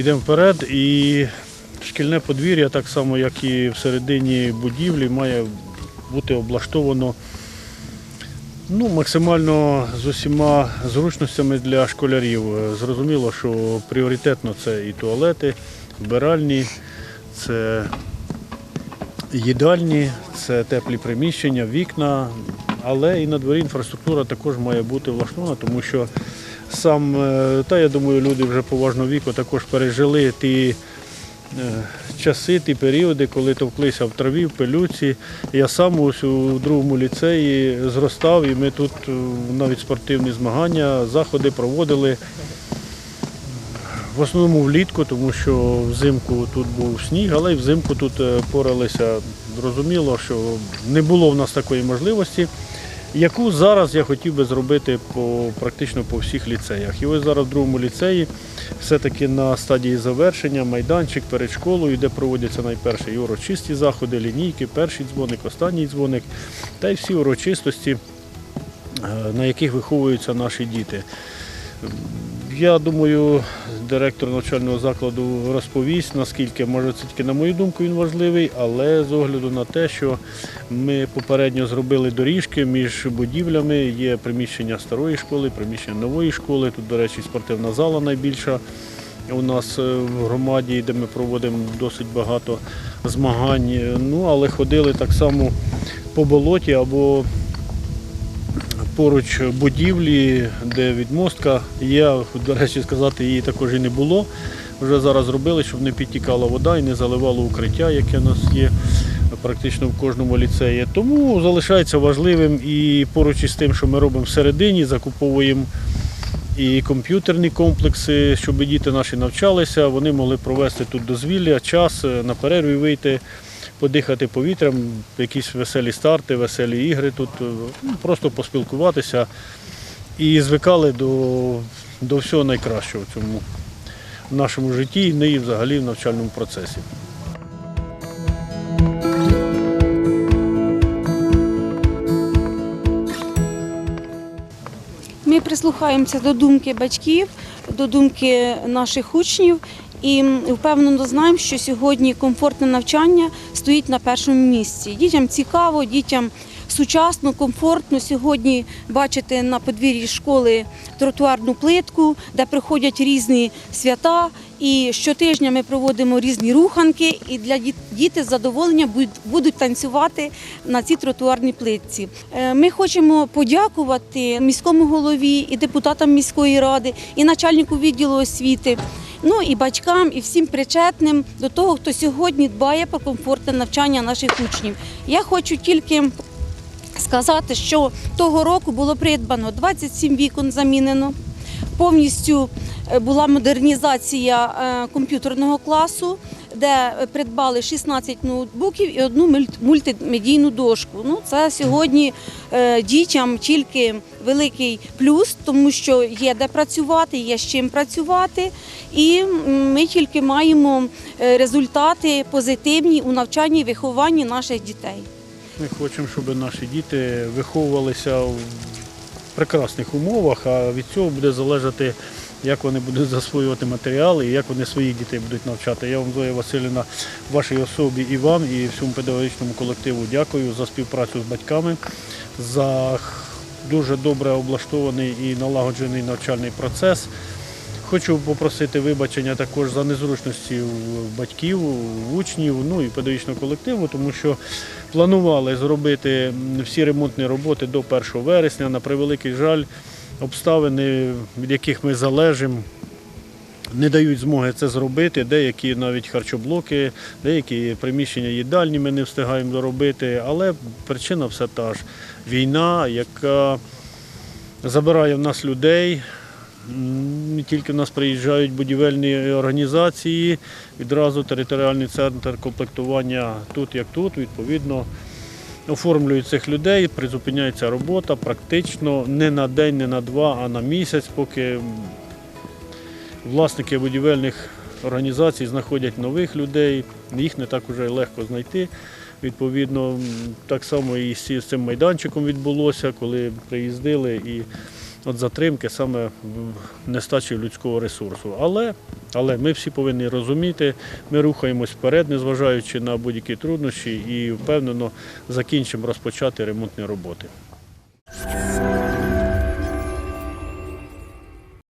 йдемо вперед. І шкільне подвір'я, так само як і всередині будівлі, має бути облаштовано ну, максимально з усіма зручностями для школярів. Зрозуміло, що пріоритетно це і туалети, вбиральні, це їдальні, це теплі приміщення, вікна, але і на дворі інфраструктура також має бути влаштована, тому що сам, е, та я думаю, люди вже поважного віку також пережили ті е, часи, ті періоди, коли товклися в траві, в пилюці. Я сам ось у другому ліцеї зростав, і ми тут е, навіть спортивні змагання, заходи проводили. В основному влітку, тому що взимку тут був сніг, але й взимку тут поралися. Зрозуміло, що не було в нас такої можливості, яку зараз я хотів би зробити по, практично по всіх ліцеях. І ось зараз в другому ліцеї все-таки на стадії завершення майданчик перед школою, де проводяться найперше і урочисті заходи, лінійки, перший дзвоник, останній дзвоник та й всі урочистості, е, на яких виховуються наші діти. Я думаю, директор навчального закладу розповість, наскільки, може, це тільки на мою думку він важливий, але з огляду на те, що ми попередньо зробили доріжки між будівлями, є приміщення старої школи, приміщення нової школи. Тут, до речі, спортивна зала найбільша у нас е, в громаді, де ми проводимо досить багато змагань. Ну, але ходили так само по болоті або поруч будівлі, де відмостка. Я, до речі, сказати, її також і не було. Вже зараз зробили, щоб не підтікала вода і не заливало укриття, яке у нас є практично в кожному ліцеї. Тому залишається важливим і поруч із тим, що ми робимо всередині, закуповуємо і комп'ютерні комплекси, щоб діти наші навчалися, вони могли провести тут дозвілля, час е, на перерві вийти, подихати повітрям, якісь веселі старти, веселі ігри тут, е, ну, просто поспілкуватися і звикали до, до всього найкращого в цьому в нашому житті ну і взагалі в навчальному процесі. Ми прислухаємося до думки батьків, до думки наших учнів і впевнено знаємо, що сьогодні комфортне навчання стоїть на першому місці. Дітям цікаво, дітям сучасно, комфортно сьогодні бачити на подвір'ї школи тротуарну плитку, де приходять різні свята. І щотижня ми проводимо різні руханки, і для діти з задоволенням будуть- танцювати на цій тротуарній плитці. Е, Ми хочемо подякувати міському голові і депутатам міської ради, і начальнику відділу освіти. Ну і батькам, і всім причетним до того, хто сьогодні дбає про комфортне навчання наших учнів. Я хочу тільки сказати, що того року було придбано 27 вікон замінено. Повністю е, була модернізація е, комп'ютерного класу, де придбали 16 ноутбуків і одну мульт- мультимедійну дошку. Ну, це сьогодні е, дітям тільки великий плюс, тому що є де працювати, є з чим працювати, і ми тільки маємо е, результати позитивні у навчанні і вихованні наших дітей. Ми хочемо, щоб наші діти виховувалися в прекрасних умовах, а від цього буде залежати, як вони будуть засвоювати матеріали і як вони своїх дітей будуть навчати. Я вам, Зоя Васильівна, вашій особі і вам, і всьому педагогічному колективу дякую за співпрацю з батьками, за дуже добре облаштований і налагоджений навчальний процес. Хочу попросити вибачення також за незручності батьків, учнів, ну і педагогічного колективу, тому що планували зробити всі ремонтні роботи до 1 вересня. На превеликий жаль, обставини, від яких ми залежимо, не дають змоги це зробити. Деякі навіть харчоблоки, деякі приміщення їдальні ми не встигаємо доробити. Але причина все та ж війна, яка забирає в нас людей. Не тільки в нас приїжджають будівельні організації, відразу територіальний центр комплектування тут як тут, відповідно, оформлюють цих людей, призупиняється робота практично не на день, не на два, а на місяць, поки власники будівельних організацій знаходять нових людей, їх не так уже легко знайти. Відповідно, так само і з цим майданчиком відбулося, коли приїздили і от затримки саме нестачі людського ресурсу. Але Але ми всі повинні розуміти, ми рухаємось вперед, незважаючи на будь-які труднощі, і впевнено закінчимо розпочати ремонтні роботи.